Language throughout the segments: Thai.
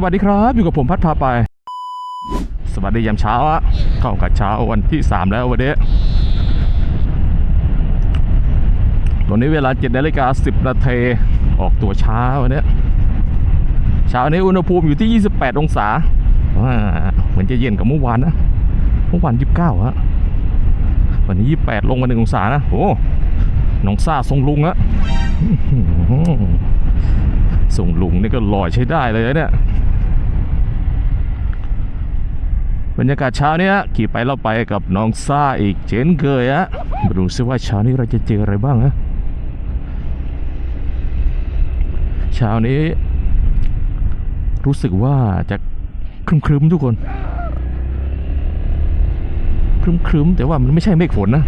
สวัสดีครับ อยู่กับผมพัดพาไป สวัสดียามเช้าอะเข้ากับเช้าวันที่ 3 แล้ววันนี้ตอนนี้เวลา7นาฬิกา10นาทีออกตัวเช้าวันนี้เช้านี้อุณหภูมิอยู่ที่ 28 องศาว้าเหมือนจะเย็นกับเมื่อวานนะเมื่อวาน 29ฮะวันนี้ 28 ลงมาหนึ่งองศานะโอ้น้องซ่าทรงลุงอะอื้อหือทรงลุงนี่ก็หล่อใช้ได้เลยเนี่ย บรรยากาศเช้าเนี้ยขี่ไปเราไปกับน้องซ่าอีกเช่นเคยฮะมาดูซิว่าเช้านี้เราจะเจออะไรบ้างฮะเช้านี้ รู้สึกว่าจะครึมๆทุกคนครึมๆแต่ว่ามันไม่ใช่เมฆฝนนะ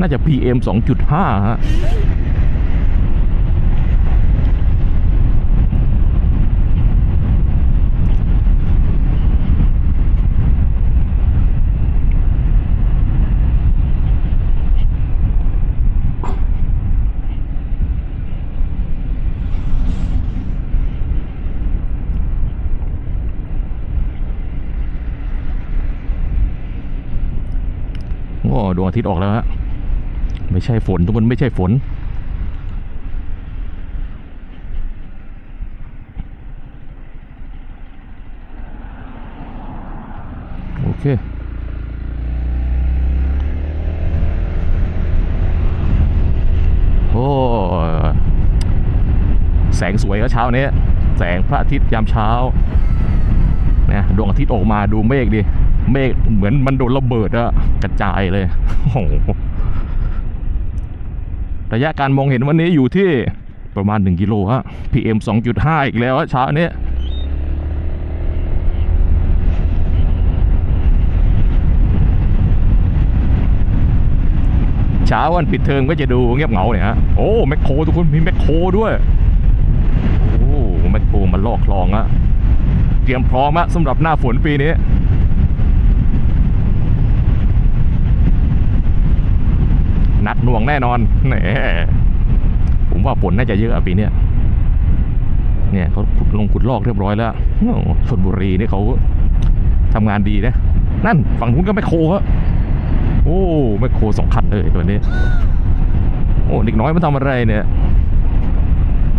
น่าจะ PM 2.5 ฮะ ดวงอาทิตย์ออกแล้วฮะไม่ใช่ฝนทุกคนไม่ใช่ฝน โอเคโอ้แสงสวยก็เช้านี้ แสงพระอาทิตย์ยามเช้านี่ยดวงอาทิตย์ออกมาดูเมฆดิ เมฆเหมือนมันโดนระเบิดอะกระจายเลยโอ้โหระยะการมองเห็นวันนี้อยู่ที่ประมาณ 1 กิโลฮะ PM 2.5 อีกแล้วฮะเช้านี้เช้าวันปิดเทอมก็จะดูเงียบเหงาเนี่ยฮะ โอ้ แมคโครทุกคนมีแมคโครด้วย โอ้ แมคโครมันลอกคลองอะเตรียมพร้อมอะสำหรับหน้าฝนปีนี้ นัดหน่วงแน่นอนแหมผมว่าฝนน่าจะเยอะปีเนี้ยเนี่ยเขาขุดลงขุดลอกเรียบร้อยแล้วชนบุรีนี่เขาทำงานดีนะ นั่นฝั่งนู้นก็แมคโครฮะโอ้แมคโคสองคันเลยตัวนี้ โอ้เด็กน้อยมันทำอะไรเนี่ย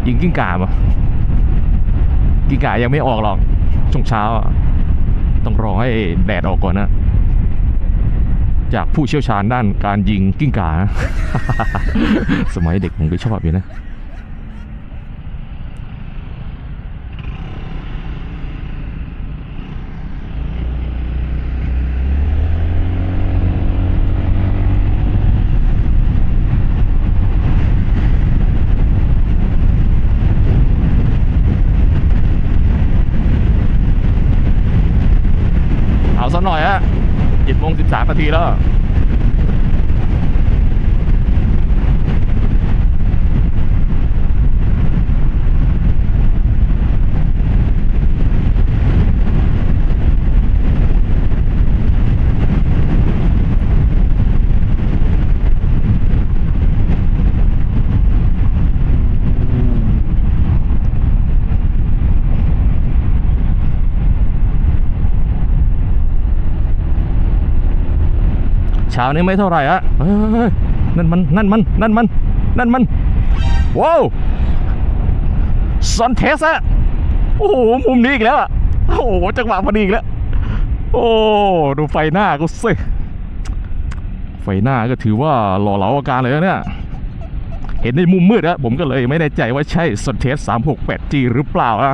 ยิงกิ้งก่าปะกิ้งก่ายังไม่ออกหรอกช่วงเช้า ต้องรอให้แดดออกก่อนนะ จากผู้เชี่ยวชาญด้านการยิงกิ้งก่า สมัยเด็กผมก็ชอบอยู่นะเอาสักหน่อยฮะ สามนาทีแล้ว เช้านี้ไม่เท่าไหร่อะนั่นมันนั่นมันนั่นมันนั่นมันว้าวซอนเทสอะโอ้โหมุมนี้อีกแล้วอะโอ้โหจังหวะพอดีอีกแล้ว โอ้ดูไฟหน้าก็สิไฟหน้าก็ถือว่าหล่อเหลาอาการเลยนะเนี่ยเห็นในมุมมืดอะผมก็เลยไม่แน่ใจว่าใช่ซอนเทส 368G หรือเปล่าอะ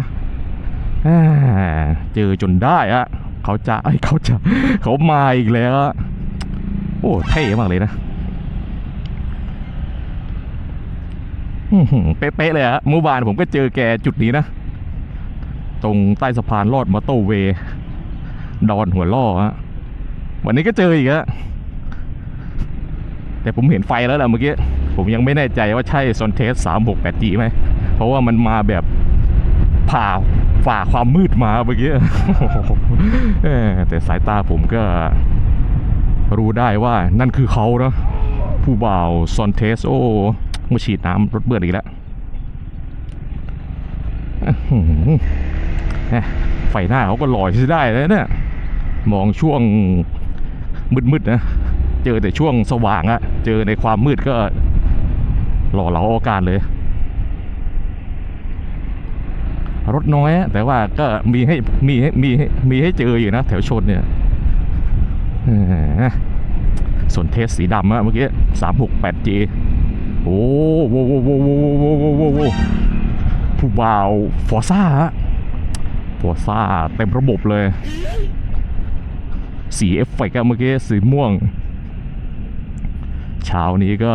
เจอจนได้อะเขาจะไอเขาจะเขามาอีกแล้วอะ โอ้เท่มากเลยนะเป๊ะๆเลยฮะเมื่อวานผมก็เจอแกจุดนี้นะ ตรงใต้สะพานลอดมอเตอร์เวย์ดอนหัวล่อฮะวันนี้ก็เจออีกฮะแต่ผมเห็นไฟแล้วแหละเมื่อกี้ ผมยังไม่แน่ใจว่าใช่ซอนเทส 368G ไหม เพราะว่ามันมาแบบผ่าฝ่าความมืดมาเมื่อกี้แต่สายตาผมก็ รู้ได้ว่านั่นคือเขาเนาะผู้บ่าวซอนเทสโอมาฉีดน้ำรถเบื่ออีกแล้วไฟหน้าเขาก็ลอยใช้ได้เลยเนี่ยมองช่วงมืดๆนะ เจอแต่ช่วงสว่างอะเจอในความมืดก็หล่อเหลาอาการเลย รถน้อยแต่ว่าก็มีให้มีให้มีให้มีให้เจออยู่นะ แถวชนเนี่ย ส่วนเทสสีดำอะเมื่อกี้สามหกแปด G โอ้โหโโหโโหโหโหผู้บ่าวฟอร์ซ่าฮะฟอร์ซ่าเต็มระบบเลย สีเอฟเฟกต์อะเมื่อกี้สีม่วง เช้านี้ก็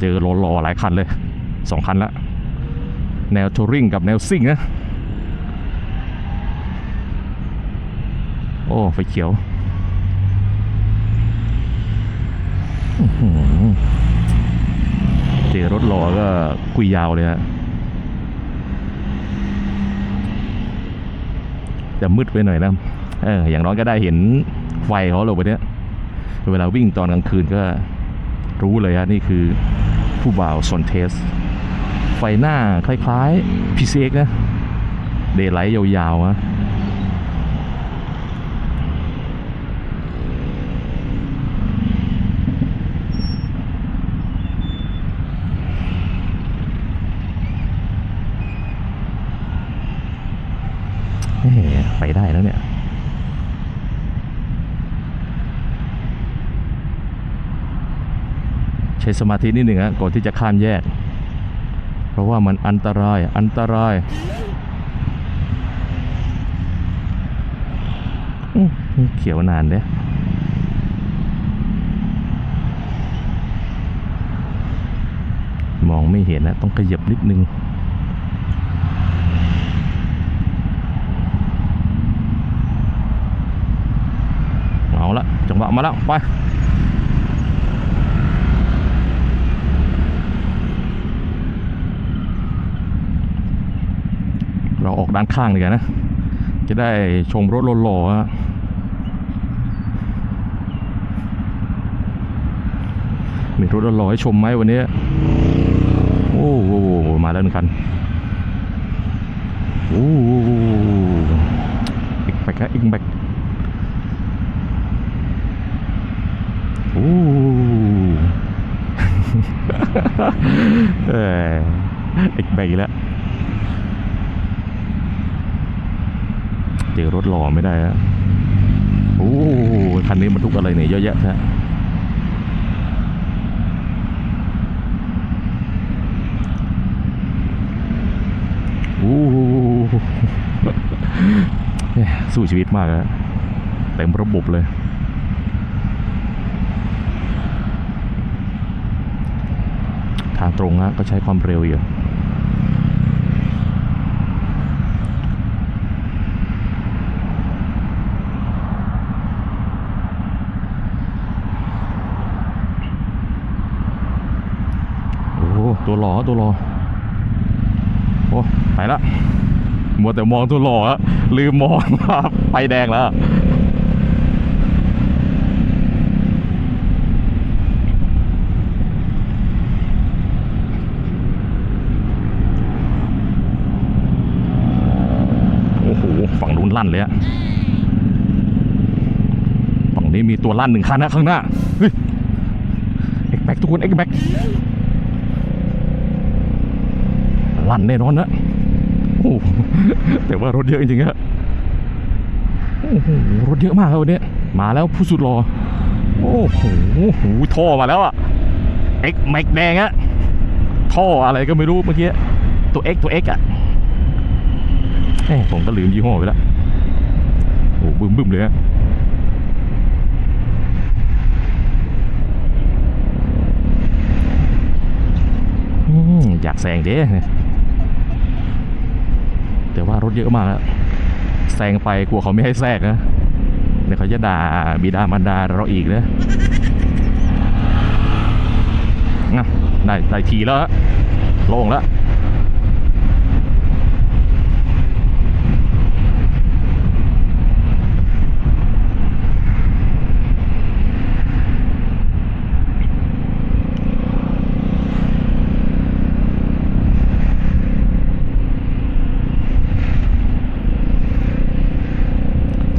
เจอรอหลายคันเลยสองคันละ แนวทัวริงกับแนวซิ่งนะ โอ้ ไฟเขียวอื้อหือ เจอรถรอก็คุยยาวเลยฮะจะมืดไปหน่อยนะเอออย่างน้อยก็ได้เห็นไฟเขาลยวันเนี้ยเวลาวิ่งตอนกลางคืนก็รู้เลยฮะนี่คือผู้บ่าวซอนเทส ไฟหน้าคล้ายๆ PCX นะ เดย์ไลท์ยาวๆอะเอ๊ะไปได้แล้วเนี่ย ใช้สมาธินิดหนึ่งฮะก่อนที่จะข้ามแยก เพราะว่ามันอันตรายอันตรายเขียวนานเนี่ยมองไม่เห็นนะต้องขยับนิดนึงเอาละจังหวะมาแล้วไป เราออกด้านข้างดีกว่านะ จะได้ชมรถหล่อๆมีรถหล่อให้ชมไหมวันนี้ โอ้โหมาแล้วหนึ่งคัน โอ้โหอีกแบกอีกแบกโอ้เอออีกแบกอีกแล้ว จอรถหล่อไม่ได้ฮะโอ้คันนี้บรรทุกอะไรเนี่ยเยอะแยะฮะโอ้สู้ชีวิตมากอะเต็มระบบเลยทางตรงฮะก็ใช้ความเร็วอยู่ โอ้โห ตัวหล่อตัวหล่อโอ้ไปละมัวแต่มองตัวหล่ออะลืมมองว่าไฟแดงแล้วโอ้โหฝั่งนู้นลั่นเลยอะฝั่งนี้มีตัวลั่นหนึ่งคันนะข้างหน้าเอ็กแบ็กทุกคนเอ็กแบ็ก ลั่นแน่นอนนะโอ้แต่ว่ารถเยอะจริงๆฮะโอ้โหรถเยอะมากครับวันนี้มาแล้วผู้สุดรอโอ้โหท่อมาแล้วอะเอ็กแม็กแดงอะท่ออะไรก็ไม่รู้เมื่อกี้ตัวเอ็กตัวเอ็กอะแหมผมก็ลืมยี่ห้อไปแล้วโอ้บึ้มบึ้มๆเลยฮะอยากแซงเด้ แต่ว่ารถเยอะมากอะแซงไปกลัวเขาไม่ให้แทรกนะเดี๋ยวเขาจะด่าบิดามารดาเราอีกนะอะได้ได้ทีแล้วโล่งแล้ว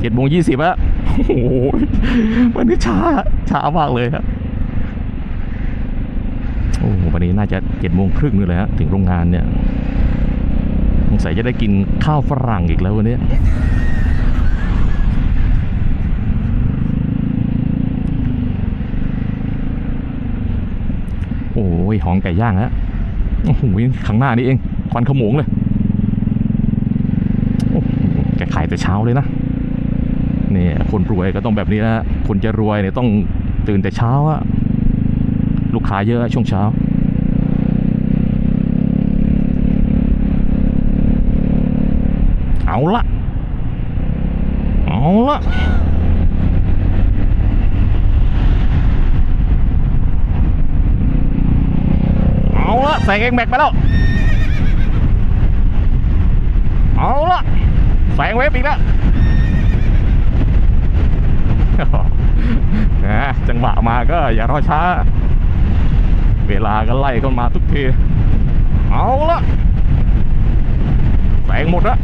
เจ็ดโมงยี่สิบอะโอ้โหวันนี้ช้าช้ามากเลยครับโอ้วันนี้น่าจะเจ็ดโมงครึ่งนี่เลยฮะถึงโรงงานเนี่ยสงสัยจะได้กินข้าวฝรั่งอีกแล้ววันนี้โอ้ยหองไก่ย่างฮะโอ้โหข้างหน้านี่เองควันขโมงเลยแกขายแต่เช้าเลยนะ นี่คนรวยก็ต้องแบบนี้นะคนจะรวยเนี่ยต้องตื่นแต่เช้าอะลูกค้าเยอะช่วงเช้า เอาละเอาละเอาละใส่เองแม็กไปแล้ว เอาละแสงเวฟอีกแล้ว นะจังหวะมาก็อย่ารอช้า เวลาก็ไล่เข้ามาทุกที เอาละแสงหมดละ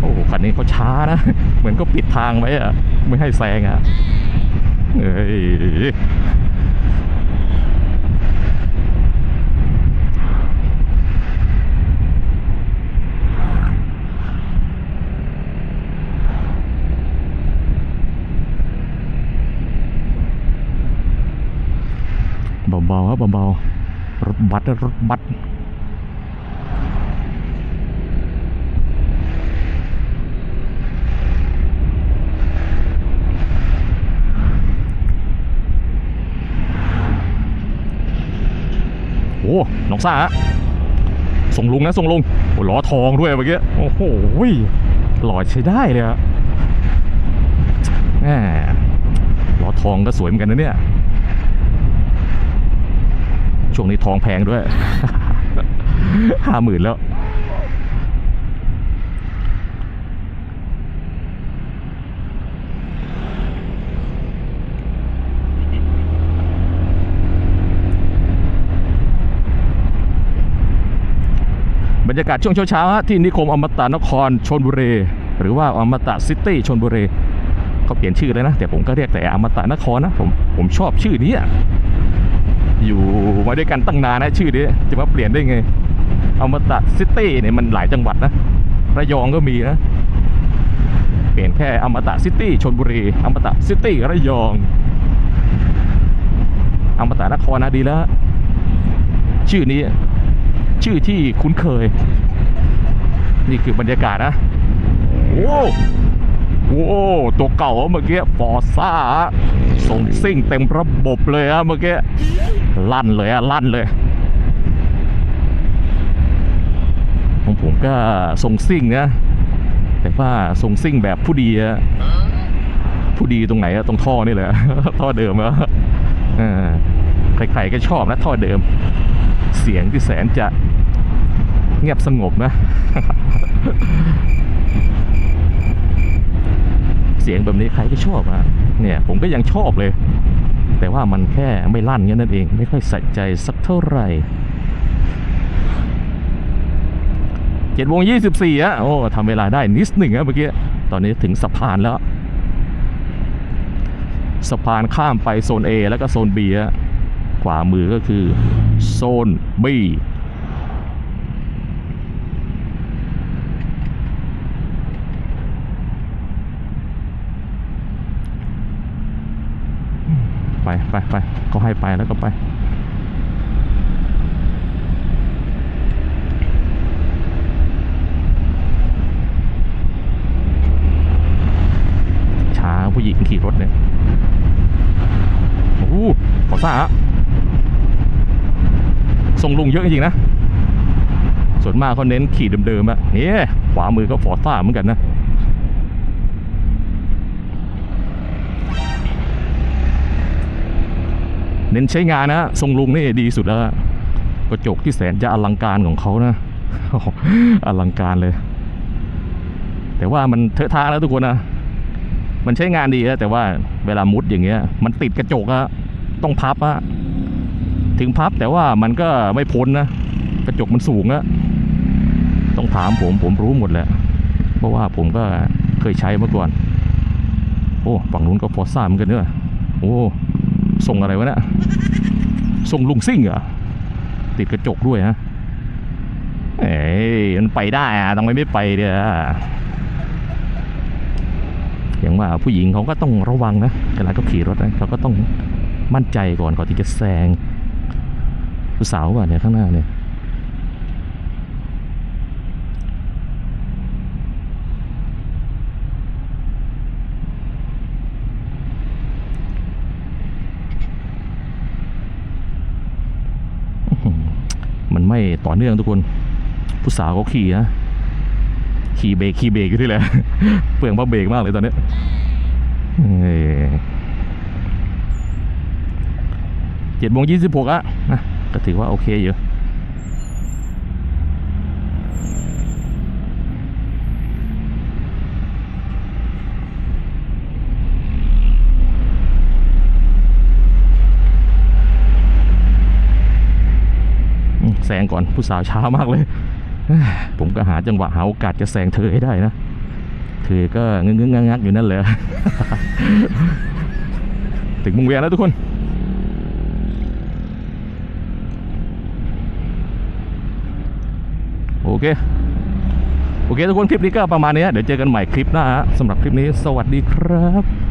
โอ้โหคันนี้ เขาช้านะ เหมือนก็ปิดทางไว้อะไม่ให้แซงอะเอ้ยเบาๆครับเบาๆรถบัสรถบัส โอ้น้องซ่าส่งลุงนะส่งลุงโอ้ล้อทองด้วยเมื่อกี้โอ้โหหล่อใช้ได้เลยอะแหมล้อทองก็สวยเหมือนกันนะเนี่ยช่วงนี้ทองแพงด้วยห้าหมื่นแล้ว บรรยากาศช่วงเช้าๆที่นิคมอมตะนครชนบุรีหรือว่าอมตะซิตี้ชนบุรีเขาเปลี่ยนชื่อเลยนะ แต่ผมก็เรียกแต่อมตะนครนะผมผมชอบชื่อนี้อะอยู่มาด้วยกันตั้งนานนะชื่อนี้จะมาเปลี่ยนได้ไงอมตะซิตี้เนี่ยมันหลายจังหวัดนะระยองก็มีนะ เปลี่ยนแค่อมตะซิตี้ชนบุรีอมตะซิตี้ระยองอมตะนครนะดีแล้ว ชื่อนี้ ชื่อที่คุ้นเคย นี่คือบรรยากาศนะ โอ้โหตัวเก่าเมื่อกี้ฟอร์ซ่าส่งซิ่งเต็มระบบเลยอะเมื่อกี้ ลั่นเลยอะลั่นเลย ของผมก็ทรงซิ่งนะ แต่ว่าทรงซิ่งแบบผู้ดีอะผู้ดีตรงไหนอะตรงท่อนี่แหละท่อเดิมอะใครๆก็ชอบนะท่อเดิม เสียงที่แสนจะ เงียบสงบนะ เสียงแบบนี้ใครก็ชอบอะเนี่ย ผมก็ยังชอบเลย แต่ว่ามันแค่ไม่ลั่นแค่นั้นเอง ไม่ค่อยใส่ใจสักเท่าไหร่เจ็ดโมงยี่สิบสี่อะโอ้ทำเวลาได้นิดหนึ่งอะเมื่อกี้ ตอนนี้ถึงสะพานแล้ว สะพานข้ามไปโซน A แล้วก็โซน B อะขวามือก็คือโซน B ไปไปไปก็ให้ไปแล้วก็ไป ช้าผู้หญิงขี่รถเนี่ยโอ้โหขอซ่าฮะส่งลุงเยอะจริงนะ ส่วนมากเขาเน้นขี่เดิมๆอะนี่ขวามือก็ฟอร์ซ่าเหมือนกันนะ เน้นใช้งานนะทรงลุงนี่ดีสุดแล้วอะกระจกที่แสนจะอลังการของเขานะอลังการเลย แต่ว่ามันเทอะทะแล้วทุกคนนะมันใช้งานดีนะแต่ว่าเวลามุดอย่างเงี้ย มันติดกระจกอะต้องพับอะถึงพับแต่ว่ามันก็ไม่พ้นนะกระจกมันสูงอะต้องถามผมผมรู้หมดแหละเพราะว่าผมก็เคยใช้เมื่อก่อน โอ้ฝั่งนู้นก็ฟอซ่าเหมือนกันเนอะโอ้ ส่งอะไรวะเนี่ยส่งลุงซิ่งเหรอ ติดกระจกด้วยฮะเอ้ยมันไปได้อะทำไมไม่ไปเดี๋ยอย่างว่าผู้หญิงเขาก็ต้องระวังนะเวลาเขาขี่รถนะเขาก็ต้องมั่นใจก่อนก่อนที่จะแซงผู้สาวว่ะเนี่ยข้างหน้าเนี่ย มัน ไม่ต่อเนื่องทุกคน ผู้สาวก็ขี่นะขี่เบรกขี่เบรกอยู่ที่แหละเปลืองพ่อเบรกมากเลยตอนนี้เจ็ดโมงยี่สิบหกอะนะก็ถือว่าโอเคอยู่ ซงก่อนผู้สาวช้ามากเลย ผมก็หาจังหวะหาโอกาสจะแซงเธอให้ได้นะเธอก็งึ้งงงักอยู่นั่นเลยถึงมุงเวียนแล้วทุกคนโอเคโอเคทุกคนคลิปนี้ก็ประมาณนี้เดี๋ยวเจอกันใหม่คลิปหน้าฮะสำหรับคลิปนี้สวัสดีครับ